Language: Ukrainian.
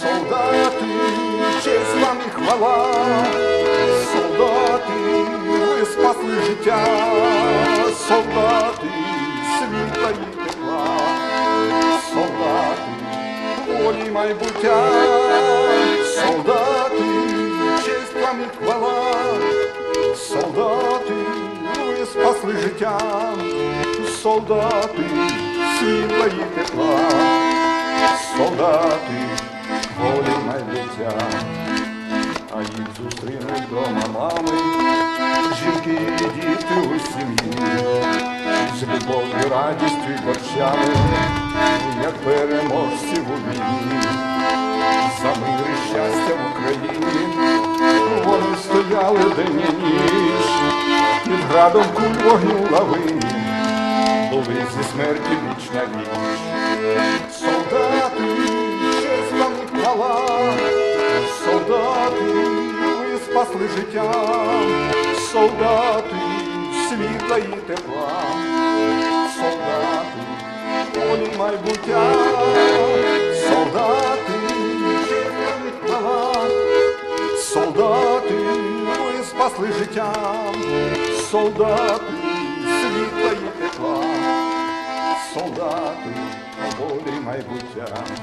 солдати, честь вам і хвала, солдати, ви спасли життя, солдати, світла і тепла, солдати, волі майбуття, солдати, честь вам і хвала, солдати, ви спасли життя, солдати, світла і тепла, солдати, майбуття, а їх зустрінуть дома мами, жінки і діти у сім'ї, з любов'ю, радістю і борщами, як переможці в війні, за мир і щастя в Україні, вони стояли день і ніч, під градом куль вогню лавині, були зі смерті віч. на спасли життя, солдати, світла і тепла, солдати, волі майбуття, солдати, вам солдати, ви спасли життя, солдати, світла і тепла, солдати, волі майбуття.